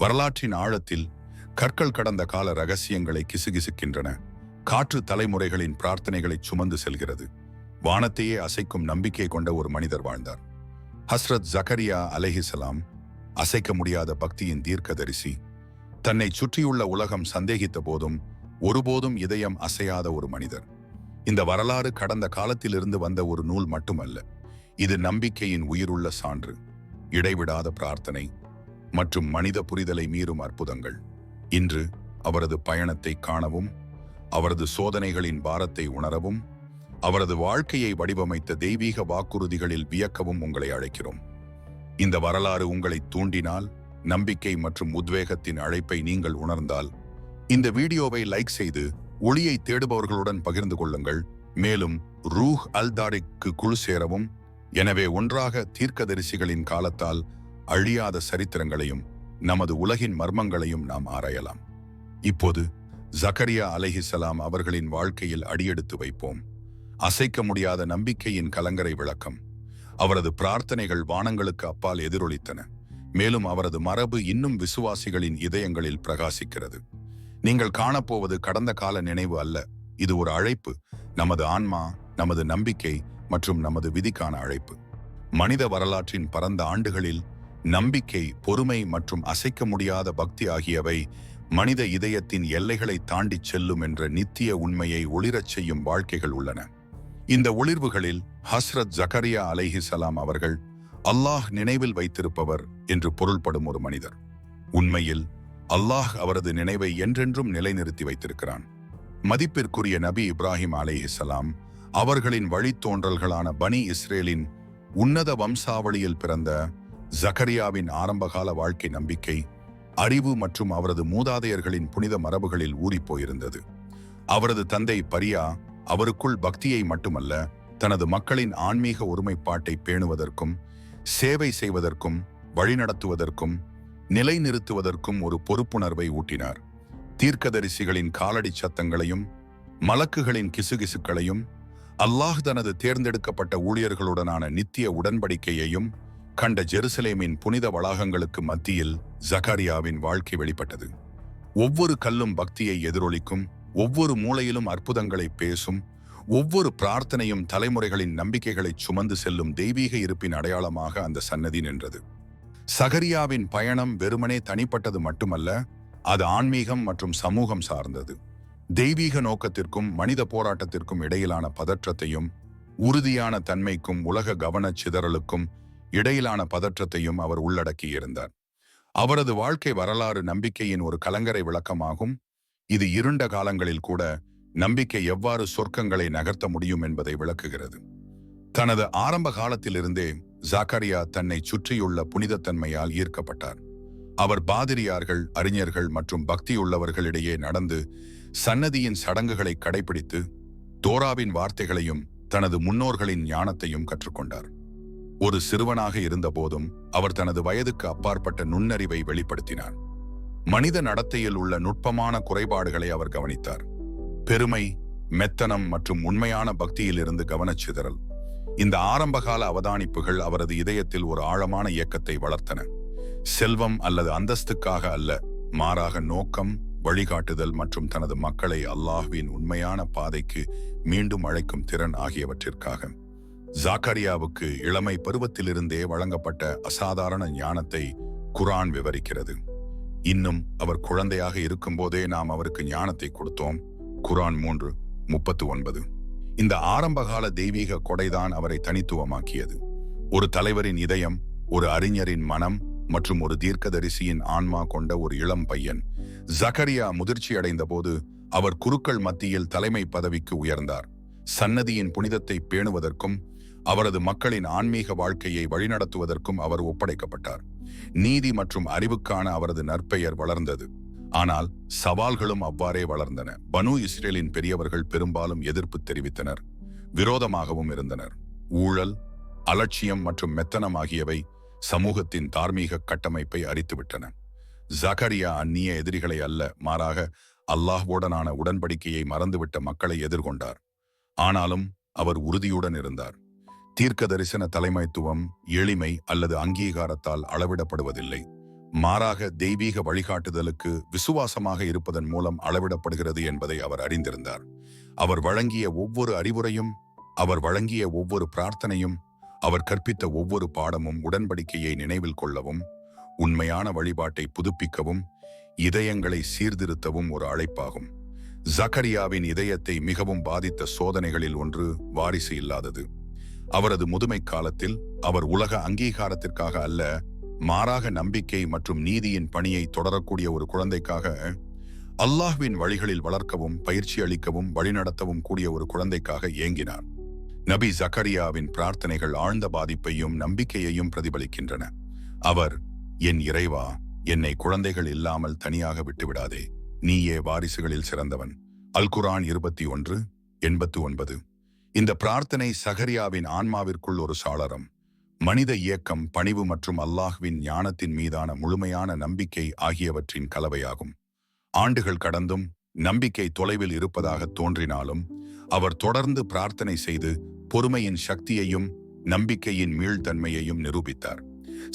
வரலாற்றின் ஆழத்தில் கற்கள் கடந்த கால ரகசியங்களை கிசுகிசுக்கின்றன. காற்று தலைமுறைகளின் பிரார்த்தனைகளை சுமந்து செல்கிறது. வானத்தையே அசைக்கும் நம்பிக்கை கொண்ட ஒரு மனிதர் வாழ்ந்தார். ஹஸ்ரத் ஜக்கரியா அலஹிசலாம் அசைக்க முடியாத பக்தியின் தீர்க்கதரிசி. தன்னை சுற்றியுள்ள உலகம் சந்தேகித்த போதும் ஒருபோதும் இதயம் அசையாத ஒரு மனிதர். இந்த வரலாறு கடந்த காலத்திலிருந்து வந்த ஒரு நூல் மட்டுமல்ல. இது நம்பிக்கையின் உயிருள்ள சான்று. இடைவிடாத பிரார்த்தனை மற்றும் மனித புரிதலை மீறும் அற்புதங்கள். இன்று அவரது பயணத்தை காணவும் அவரது சோதனைகளின் பாரத்தை உணரவும் அவரது வாழ்க்கையை வடிவமைத்த தெய்வீக வாக்குறுதிகளில் வியக்கவும் உங்களை அழைக்கிறோம். இந்த வரலாறு உங்களை தூண்டினால் நம்பிக்கை மற்றும் உத்வேகத்தின் அழைப்பை நீங்கள் உணர்ந்தால் இந்த வீடியோவை லைக் செய்து ஒளியை தேடுபவர்களுடன் பகிர்ந்து கொள்ளுங்கள். மேலும் ரூஹ் அல்தாரிக்கு குழு சேரவும் எனவே ஒன்றாக தீர்க்கதரிசிகளின் காலத்தால் அழியாத சரித்திரங்களையும் நமது உலகின் மர்மங்களையும் நாம் ஆராயலாம். இப்போது ஜக்கரியா அலஹிசலாம் அவர்களின் வாழ்க்கையில் அடியெடுத்து வைப்போம். அசைக்க முடியாத நம்பிக்கையின் கலங்கரை விளக்கம். அவரது பிரார்த்தனைகள் வானங்களுக்கு அப்பால் எதிரொலித்தன. மேலும் அவரது மரபு இன்னும் விசுவாசிகளின் இதயங்களில் பிரகாசிக்கிறது. நீங்கள் காணப்போவது கடந்த கால நினைவு அல்ல. இது ஒரு அழைப்பு. நமது ஆன்மா நமது நம்பிக்கை மற்றும் நமது விதிக்கான அழைப்பு. மனித வரலாற்றின் பரந்த ஆண்டுகளில் நம்பிக்கை பொறுமை மற்றும் அசைக்க முடியாத பக்தி ஆகியவை மனித இதயத்தின் எல்லைகளை தாண்டிச் செல்லும் என்ற நித்திய உண்மையை ஒளிரச் செய்யும் வாழ்க்கைகள் உள்ளன. இந்த ஒளிர்வுகளில் ஹஸ்ரத் ஜக்கரியா அலைஹிசலாம் அவர்கள் அல்லாஹ் நினைவில் வைத்திருப்பவர் என்று பொருள்படும் ஒரு மனிதர். உண்மையில் அல்லாஹ் அவரது நினைவை என்றென்றும் நிலைநிறுத்தி வைத்திருக்கிறான். மதிப்பிற்குரிய நபி இப்ராஹிம் அலைஹிசலாம் அவர்களின் வழித்தோன்றல்களான பனி இஸ்ரேலின் உன்னத வம்சாவளியில் பிறந்த ஜக்கரியாவின் ஆரம்பகால வாழ்க்கை நம்பிக்கை அறிவு மற்றும் அவரது மூதாதையர்களின் புனித மரபுகளில் ஊறிப்போயிருந்தது அவரது தந்தை பரியா அவருக்குள் பக்தியை மட்டுமல்ல தனது மக்களின் ஆன்மீக ஒருமைப்பாட்டை பேணுவதற்கும் சேவை செய்வதற்கும் வழிநடத்துவதற்கும் நிலைநிறுத்துவதற்கும் ஒரு பொறுப்புணர்வை ஊட்டினார். தீர்க்கதரிசிகளின் காலடி சத்தங்களையும் மலக்குகளின் கிசுகிசுக்களையும் அல்லாஹ் தனது தேர்ந்தெடுக்கப்பட்ட ஊழியர்களுடனான நித்திய உடன்படிக்கையையும் கண்ட ஜெருசலேமின் புனித வளாகங்களுக்கு மத்தியில் ஜகாரியாவின் வாழ்க்கை வெளிப்பட்டது. ஒவ்வொரு கல்லும் பக்தியை எதிரொலிக்கும் ஒவ்வொரு மூலையிலும் அற்புதங்களை பேசும் ஒவ்வொரு பிரார்த்தனையும் தலைமுறைகளின் நம்பிக்கைகளை சுமந்து செல்லும் தெய்வீக இருப்பின் அடையாளமாக அந்த சன்னதி நின்றது. சகரியாவின் பயணம் வெறுமனே தனிப்பட்டது மட்டுமல்ல அது ஆன்மீகம் மற்றும் சமூகம் சார்ந்தது. தெய்வீக நோக்கத்திற்கும் மனித போராட்டத்திற்கும் இடையிலான பதற்றத்தையும் உறுதியான தன்மைக்கும் உலக கவனச் சிதறலுக்கும் இடையிலான பதற்றத்தையும் அவர் உள்ளடக்கியிருந்தார். அவரது வாழ்க்கை வரலாறு நம்பிக்கையின் ஒரு கலங்கரை விளக்கமாகும். இது இருண்ட காலங்களில் கூட நம்பிக்கை எவ்வாறு சொர்க்கங்களை நகர்த்த முடியும் என்பதை விளக்குகிறது. தனது ஆரம்ப காலத்திலிருந்தே ஜாக்கரியா தன்னை சுற்றியுள்ள புனிதத்தன்மையால் ஈர்க்கப்பட்டார். அவர் பாதிரியார்கள் அறிஞர்கள் மற்றும் பக்தியுள்ளவர்களிடையே நடந்து சன்னதியின் சடங்குகளை கடைபிடித்து தோராவின் வார்த்தைகளையும் தனது முன்னோர்களின் ஞானத்தையும் கற்றுக்கொண்டார். ஒரு சிறுவனாக இருந்தபோதும் அவர் தனது வயதுக்கு அப்பாற்பட்ட நுண்ணறிவை வெளிப்படுத்தினார். மனித நடத்தையில் உள்ள நுட்பமான குறைபாடுகளை அவர் கவனித்தார். பெருமை மெத்தனம் மற்றும் உண்மையான பக்தியிலிருந்து கவனச்சிதறல் இந்த ஆரம்பகால அவதானிப்புகள் அவரது இதயத்தில் ஒரு ஆழமான இயக்கத்தை வளர்த்தன. செல்வம் அல்லது அந்தஸ்துக்காக அல்ல மாறாக நோக்கம் வழிகாட்டுதல் மற்றும் தனது மக்களை அல்லாஹ்வின் உண்மையான பாதைக்கு மீண்டும் அழைக்கும் திறன் ஆகியவற்றிற்காக. ஜாக்கரியாவுக்கு இளமை பருவத்திலிருந்தே வழங்கப்பட்ட அசாதாரண ஞானத்தை குரான் விவரிக்கிறது. இன்னும் அவர் குழந்தையாக இருக்கும்போதே நாம் அவருக்கு ஞானத்தை கொடுத்தோம். குரான் மூன்று முப்பத்து ஒன்பது இந்த ஆரம்பகால தெய்வீக கொடைதான் அவரை தனித்துவமாக்கியது. ஒரு தலைவரின் இதயம் ஒரு அறிஞரின் மனம் மற்றும் ஒரு தீர்க்கதரிசியின் ஆன்மா கொண்ட ஒரு இளம் பையன். ஜகரியா முதிர்ச்சி அடைந்த போது அவர் குருக்கள் மத்தியில் தலைமை பதவிக்கு உயர்ந்தார். சன்னதியின் புனிதத்தை பேணுவதற்கும் அவரது மக்களின் ஆன்மீக வாழ்க்கையை வழிநடத்துவதற்கும் அவர் ஒப்படைக்கப்பட்டார். நீதி மற்றும் அறிவுக்கான அவரது நற்பெயர் வளர்ந்தது. ஆனால் சவால்களும் அவ்வாறே வளர்ந்தன. பனு இஸ்ரேலின் பெரியவர்கள் பெரும்பாலும் எதிர்ப்பு தெரிவித்தனர். விரோதமாகவும் இருந்தனர். ஊழல் அலட்சியம் மற்றும் மெத்தனம் ஆகியவை சமூகத்தின் தார்மீக கட்டமைப்பை அரித்துவிட்டன. ஜகரியா அந்நிய எதிரிகளை அல்ல மாறாக அல்லாஹ்வுடனான உடன்படிக்கையை மறந்துவிட்ட மக்களை எதிர்கொண்டார். ஆனாலும் அவர் உறுதியுடன் இருந்தார். தீர்க்க தரிசன தலைமைத்துவம் எளிமை அல்லது அங்கீகாரத்தால் அளவிடப்படுவதில்லை. மாறாக தெய்வீக வழிகாட்டுதலுக்கு விசுவாசமாக இருப்பதன் மூலம் அளவிடப்படுகிறது என்பதை அவர் அறிந்திருந்தார். அவர் வழங்கிய ஒவ்வொரு அறிவுரையும் அவர் வழங்கிய ஒவ்வொரு பிரார்த்தனையும் அவர் கற்பித்த ஒவ்வொரு பாடமும் உடன்படிக்கையை நினைவில் கொள்ளவும் உண்மையான வழிபாட்டை புதுப்பிக்கவும் இதயங்களை சீர்திருத்தவும் ஒரு அழைப்பாகும். ஜக்கரியாவின் இதயத்தை மிகவும் பாதித்த சோதனைகளில் ஒன்று வாரிசு இல்லாதது. அவரது முதுமை காலத்தில் அவர் உலக அங்கீகாரத்திற்காக அல்ல மாறாக நம்பிக்கை மற்றும் நீதியின் பணியை தொடரக்கூடிய ஒரு குழந்தைக்காக அல்லாஹ்வின் வழிகளில் வளர்க்கவும் பயிற்சி அளிக்கவும் வழிநடத்தவும் கூடிய ஒரு குழந்தைக்காக ஏங்கினார். நபி ஜக்கரியாவின் பிரார்த்தனைகள் ஆழ்ந்த பாதிப்பையும் நம்பிக்கையையும் பிரதிபலிக்கின்றன. அவர் என் இறைவா என்னை குழந்தைகள் இல்லாமல் தனியாக விட்டுவிடாதே. நீயே வாரிசுகளில் சிறந்தவன். அல் குரான் இருபத்தி ஒன்று எண்பத்து ஒன்பது. இந்த பிரார்த்தனை சகரியாவின் ஆன்மாவிற்குள் ஒரு சாளரம். மனித இயக்கம் பணிவு மற்றும் அல்லாஹ்வின் ஞானத்தின் மீதான முழுமையான நம்பிக்கை ஆகியவற்றின் கலவையாகும். ஆண்டுகள் கடந்தும் நம்பிக்கை தொலைவில் இருப்பதாக தோன்றினாலும் அவர் தொடர்ந்து பிரார்த்தனை செய்து பொறுமையின் சக்தியையும் நம்பிக்கையின் மீள்தன்மையையும் நிரூபித்தார்.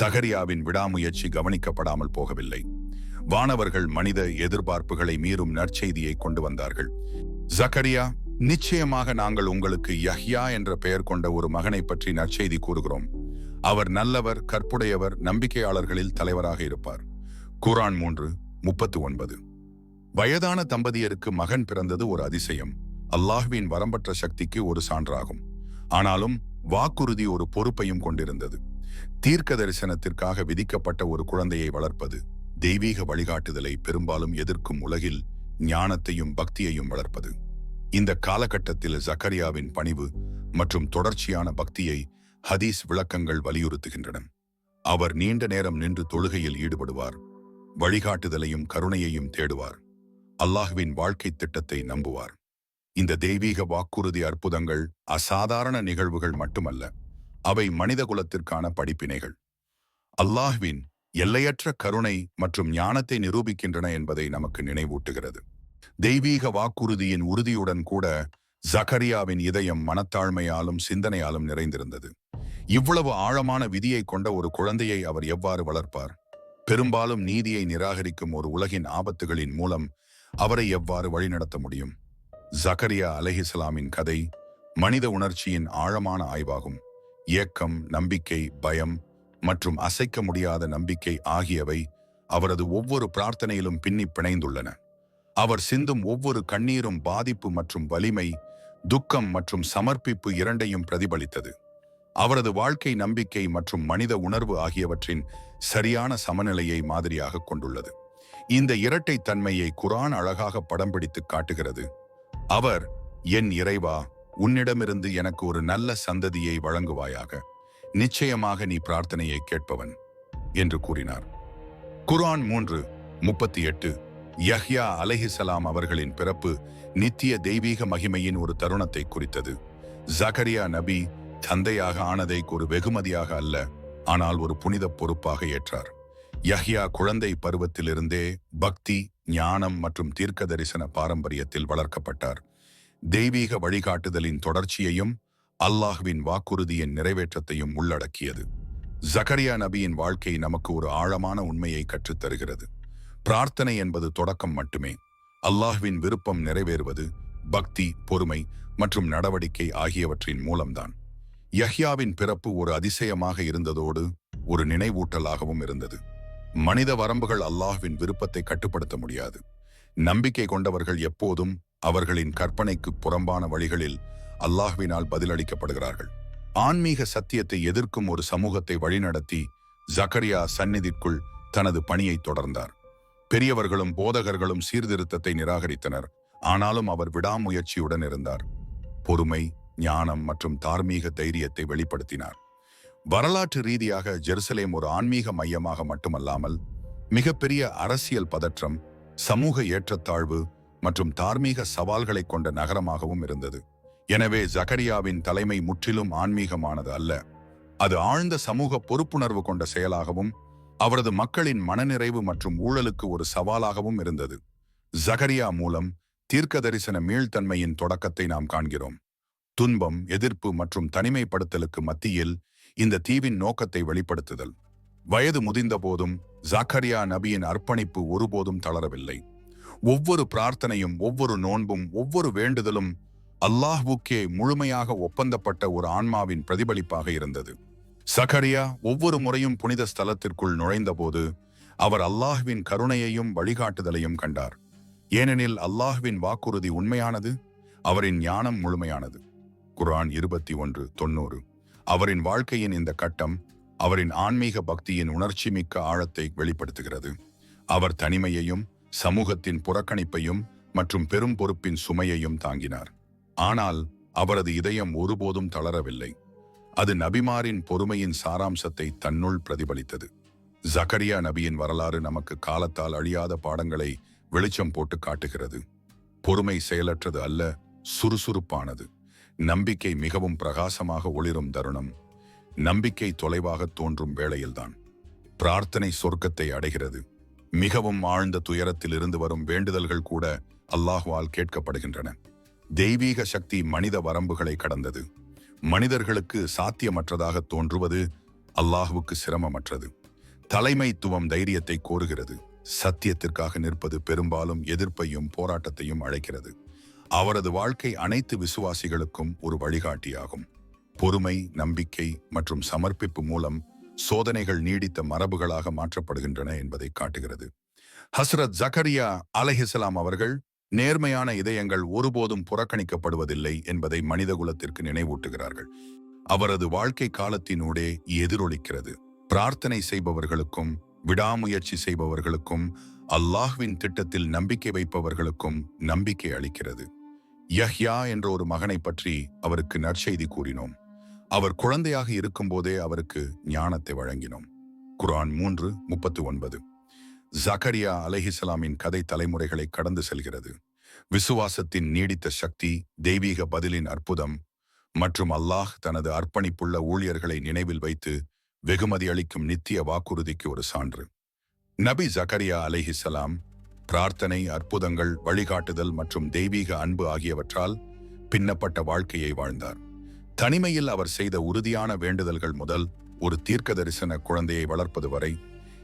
சகரியாவின் விடாமுயற்சி கவனிக்கப்படாமல் போகவில்லை. வானவர்கள் மனித எதிர்பார்ப்புகளை மீறும் நற்செய்தியை கொண்டு வந்தார்கள். ஜக்கரியா நிச்சயமாக நாங்கள் உங்களுக்கு யஹ்யா என்ற பெயர் கொண்ட ஒரு மகனை பற்றி நற்செய்தி கூறுகிறோம். அவர் நல்லவர் கற்புடையவர் நம்பிக்கையாளர்களில் தலைவராக இருப்பார். குரான் மூன்று முப்பத்து ஒன்பது வயதான தம்பதியருக்கு மகன் பிறந்தது ஒரு அதிசயம். அல்லாஹ்வின் வரம்பற்ற சக்திக்கு ஒரு சான்றாகும். ஆனாலும் வாக்குறுதி ஒரு பொறுப்பையும் கொண்டிருந்தது. தீர்க்க தரிசனத்திற்காக விதிக்கப்பட்ட ஒரு குழந்தையை வளர்ப்பது தெய்வீக வழிகாட்டுதலை பெரும்பாலும் எதிர்க்கும் உலகில் ஞானத்தையும் பக்தியையும் வளர்ப்பது. இந்த காலகட்டத்தில் ஜக்கரியாவின் பணிவு மற்றும் தொடர்ச்சியான பக்தியை ஹதீஸ் விளக்கங்கள் வலியுறுத்துகின்றன. அவர் நீண்ட நேரம் நின்று தொழுகையில் ஈடுபடுவார். வழிகாட்டுதலையும் கருணையையும் தேடுவார். அல்லாஹுவின் வாழ்க்கை திட்டத்தை நம்புவார். இந்த தெய்வீக வாக்குறுதி அற்புதங்கள் அசாதாரண நிகழ்வுகள் மட்டுமல்ல அவை மனித குலத்திற்கான படிப்பினைகள். அல்லாஹ்வின் எல்லையற்ற கருணை மற்றும் ஞானத்தை நிரூபிக்கின்றன என்பதை நமக்கு நினைவூட்டுகிறது. தெய்வீக வாக்குறுதியின் உறுதியுடன் கூட ஜகரியாவின் இதயம் மனத்தாழ்மையாலும் சிந்தனையாலும் நிறைந்திருந்தது. இவ்வளவு ஆழமான விதியை கொண்ட ஒரு குழந்தையை அவர் எவ்வாறு வளர்ப்பார்? பெரும்பாலும் நீதியை நிராகரிக்கும் ஒரு உலகின் ஆபத்துகளின் மூலம் அவரை எவ்வாறு வழிநடத்த முடியும்? ஜக்கரியா அலஹிஸ்லாமின் கதை மனித உணர்ச்சியின் ஆழமான ஆய்வாகும். ஏக்கம் நம்பிக்கை பயம் மற்றும் அசைக்க முடியாத நம்பிக்கை ஆகியவை அவரது ஒவ்வொரு பிரார்த்தனையிலும் பின்னி பிணைந்துள்ளன. அவர் சிந்தும் ஒவ்வொரு கண்ணீரும் பாதிப்பு மற்றும் வலிமை துக்கம் மற்றும் சமர்ப்பிப்பு இரண்டையும் பிரதிபலித்தது. அவரது வாழ்க்கை நம்பிக்கை மற்றும் மனித உணர்வு ஆகியவற்றின் சரியான சமநிலையை மாதிரியாக கொண்டுள்ளது. இந்த இரட்டை தன்மையை குரான் அழகாக படம் பிடித்து காட்டுகிறது. அவர் என் இறைவா உன்னிடமிருந்து எனக்கு ஒரு நல்ல சந்ததியை வழங்குவாயாக. நிச்சயமாக நீ பிரார்த்தனையை கேட்பவன் என்று கூறினார். குர்ஆன் மூன்று முப்பத்தி எட்டு யஹ்யா அலஹிசலாம் அவர்களின் பிறப்பு நித்திய தெய்வீக மகிமையின் ஒரு தருணத்தை குறித்தது. ஜகரியா நபி தந்தையாக ஆனதை ஒரு வெகுமதியாக அல்ல ஆனால் ஒரு புனித பொறுப்பாக ஏற்றார். யஹ்யா குழந்தை பருவத்திலிருந்தே பக்தி ஞானம் மற்றும் தீர்க்க தரிசன பாரம்பரியத்தில் வளர்க்கப்பட்டார். தெய்வீக வழிகாட்டுதலின் தொடர்ச்சியையும் அல்லாஹ்வின் வாக்குறுதியின் நிறைவேற்றத்தையும் உள்ளடக்கியது. ஜகரியா நபியின் வாழ்க்கை நமக்கு ஒரு ஆழமான உண்மையை கற்றுத்தருகிறது. பிரார்த்தனை என்பது தொடக்கம் மட்டுமே. அல்லாஹ்வின் விருப்பம் நிறைவேறுவது பக்தி பொறுமை மற்றும் நடவடிக்கை ஆகியவற்றின் மூலம்தான். யஹ்யாவின் பிறப்பு ஒரு அதிசயமாக இருந்ததோடு ஒரு நினைவூட்டலாகவும் இருந்தது. மனித வரம்புகள் அல்லாஹ்வின் விருப்பத்தை கட்டுப்படுத்த முடியாது. நம்பிக்கை கொண்டவர்கள் எப்போதும் அவர்களின் கற்பனைக்கு புறம்பான வழிகளில் அல்லாஹ்வினால் பதிலளிக்கப்படுகிறார்கள். ஆன்மீக சத்தியத்தை எதிர்க்கும் ஒரு சமூகத்தை வழிநடத்தி ஜக்கரியா சந்நிதிக்குள் தனது பணியை தொடர்ந்தார். பெரியவர்களும் போதகர்களும் சீர்திருத்தத்தை நிராகரித்தனர். ஆனாலும் அவர் விடாமுயற்சியுடன் இருந்தார். பொறுமை ஞானம் மற்றும் தார்மீக தைரியத்தை வெளிப்படுத்தினார். வரலாற்று ரீதியாக ஜெருசலேம் ஒரு ஆன்மீக மையமாக மட்டுமல்லாமல் மிகப்பெரிய அரசியல் பதற்றம் சமூக ஏற்றத்தாழ்வு மற்றும் தார்மீக சவால்களை கொண்ட நகரமாகவும் இருந்தது. எனவே ஜகரியாவின் தலைமை முற்றிலும் ஆன்மீகமானது அல்ல. அது ஆழ்ந்த சமூக பொறுப்புணர்வு கொண்ட செயலாகவும் அவரது மக்களின் மனநிறைவு மற்றும் ஊழலுக்கு ஒரு சவாலாகவும் இருந்தது. ஜகரியா மூலம் தீர்க்க தரிசன மீள்தன்மையின் தொடக்கத்தை நாம் காண்கிறோம். துன்பம் எதிர்ப்பு மற்றும் தனிமைப்படுத்தலுக்கு மத்தியில் இந்த தீவின் நோக்கத்தை வெளிப்படுத்துதல். வயது முதிர்ந்த போதும் ஜாக்கரியா நபியின் அர்ப்பணிப்பு ஒருபோதும் தளரவில்லை. ஒவ்வொரு பிரார்த்தனையும் ஒவ்வொரு நோன்பும் ஒவ்வொரு வேண்டுதலும் அல்லாஹ்வுக்கே முழுமையாக ஒப்பந்தப்பட்ட ஒரு ஆன்மாவின் பிரதிபலிப்பாக இருந்தது. சகரியா ஒவ்வொரு முறையும் புனித ஸ்தலத்திற்குள் நுழைந்தபோது அவர் அல்லாஹ்வின் கருணையையும் வழிகாட்டுதலையும் கண்டார். ஏனெனில் அல்லாஹ்வின் வாக்குறுதி உண்மையானது அவரின் ஞானம் முழுமையானது. குர்ஆன் இருபத்தி ஒன்று தொண்ணூறு. அவரின் வாழ்க்கையின் இந்த கட்டம் அவரின் ஆன்மீக பக்தியின் உணர்ச்சிமிக்க ஆழத்தை வெளிப்படுத்துகிறது. அவர் தனிமையையும் சமூகத்தின் புறக்கணிப்பையும் மற்றும் பெரும் பொறுப்பின் சுமையையும் தாங்கினார். ஆனால் அவரது இதயம் ஒருபோதும் தளரவில்லை. அது நபிமாரின் பொறுமையின் சாராம்சத்தை தன்னுள் பிரதிபலித்தது. ஜகரியா நபியின் வரலாறு நமக்கு காலத்தால் அழியாத பாடங்களை வெளிச்சம் போட்டு காட்டுகிறது. பொறுமை செயலற்றது அல்ல சுறுசுறுப்பானது. நம்பிக்கை மிகவும் பிரகாசமாக ஒளிரும் தருணம். நம்பிக்கை தொலைவாக தோன்றும் வேளையில்தான். பிரார்த்தனை சொர்க்கத்தை அடைகிறது. மிகவும் ஆழ்ந்த துயரத்தில் இருந்து வரும் வேண்டுதல்கள் கூட அல்லாஹுவால் கேட்கப்படுகின்றன. தெய்வீக சக்தி மனித வரம்புகளை கடந்தது. மனிதர்களுக்கு சாத்தியமற்றதாக தோன்றுவது அல்லாஹுவுக்கு சிரமமற்றது. தலைமைத்துவம் தைரியத்தை கோருகிறது. சத்தியத்திற்காக நிற்பது பெரும்பாலும் எதிர்ப்பையும் போராட்டத்தையும் அழைக்கிறது. அவரது வாழ்க்கை அனைத்து விசுவாசிகளுக்கும் ஒரு வழிகாட்டியாகும். பொறுமை நம்பிக்கை மற்றும் சமர்ப்பிப்பு மூலம் சோதனைகள் நீடித்த மரபுகளாக மாற்றப்படுகின்றன என்பதை காட்டுகிறது. ஹஸ்ரத் ஜக்கரியா அலைஹிசலாம் அவர்கள் நேர்மையான இதயங்கள் ஒருபோதும் புறக்கணிக்கப்படுவதில்லை என்பதை மனிதகுலத்திற்கு நினைவூட்டுகிறார்கள். அவரது வாழ்க்கை காலத்தினூடே எதிரொலிக்கிறது. பிரார்த்தனை செய்பவர்களுக்கும் விடாமுயற்சி செய்பவர்களுக்கும் அல்லாஹ்வின் திட்டத்தில் நம்பிக்கை வைப்பவர்களுக்கும் நம்பிக்கை அளிக்கிறது. யஹ்யா என்ற ஒரு மகனை பற்றி அவருக்கு நற்செய்தி கூறினோம். அவர் குழந்தையாக இருக்கும்போதே அவருக்கு ஞானத்தை வழங்கினோம். குர்ஆன் மூன்று முப்பத்து ஒன்பது. ஜக்கரியா அலஹிசலாமின் கதை தலைமுறைகளை கடந்து செல்கிறது. விசுவாசத்தின் நீடித்த சக்தி தெய்வீக பதிலின் அற்புதம் மற்றும் அல்லாஹ் தனது அர்ப்பணிப்புள்ள ஊழியர்களை நினைவில் வைத்து வெகுமதி அளிக்கும் நித்திய வாக்குறுதிக்கு ஒரு சான்று. நபி ஜக்கரியா அலைஹிசலாம் பிரார்த்தனை அற்புதங்கள் வழிகாட்டுதல் மற்றும் தெய்வீக அன்பு ஆகியவற்றால் பின்னப்பட்ட வாழ்க்கையை வாழ்ந்தார். தனிமையில் அவர் செய்த உறுதியான வேண்டுதல்கள் முதல் ஒரு தீர்க்க தரிசன குழந்தையை வளர்ப்பது வரை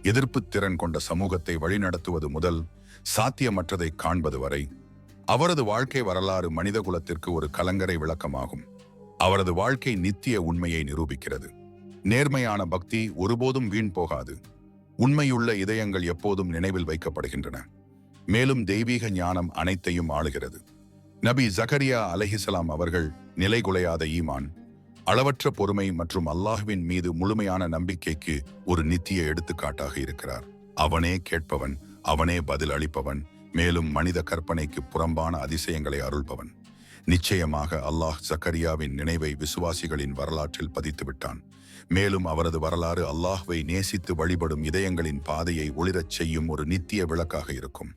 எதிர்ப்பு திறன் கொண்ட சமூகத்தை வழிநடத்துவது முதல் சாத்தியமற்றதை காண்பது வரை அவரது வாழ்க்கை வரலாறு மனித குலத்திற்கு ஒரு கலங்கரை விளக்கமாகும். அவரது வாழ்க்கை நித்திய உண்மையை நிரூபிக்கிறது. நேர்மையான பக்தி ஒருபோதும் வீண் போகாது. உண்மையுள்ள இதயங்கள் எப்போதும் நினைவில் வைக்கப்படுகின்றன. மேலும் தெய்வீக ஞானம் அனைத்தையும் ஆளுகிறது. நபி ஜகரியா அலஹிசலாம் அவர்கள் நிலைகுலையாத ஈமான் அளவற்ற பொறுமை மற்றும் அல்லாஹுவின் மீது முழுமையான நம்பிக்கைக்கு ஒரு நித்திய எடுத்துக்காட்டாக இருக்கிறார். அவனே கேட்பவன் அவனே பதில் அளிப்பவன் மேலும் மனித கற்பனைக்கு புறம்பான அதிசயங்களை அருள்பவன். நிச்சயமாக அல்லாஹ் சக்கரியாவின் நினைவை விசுவாசிகளின் வரலாற்றில் பதித்துவிட்டான். மேலும் அவரது வரலாறு அல்லாஹ்வை நேசித்து வழிபடும் இதயங்களின் பாதையை ஒளிரச் செய்யும் ஒரு நித்திய விளக்காக இருக்கும்.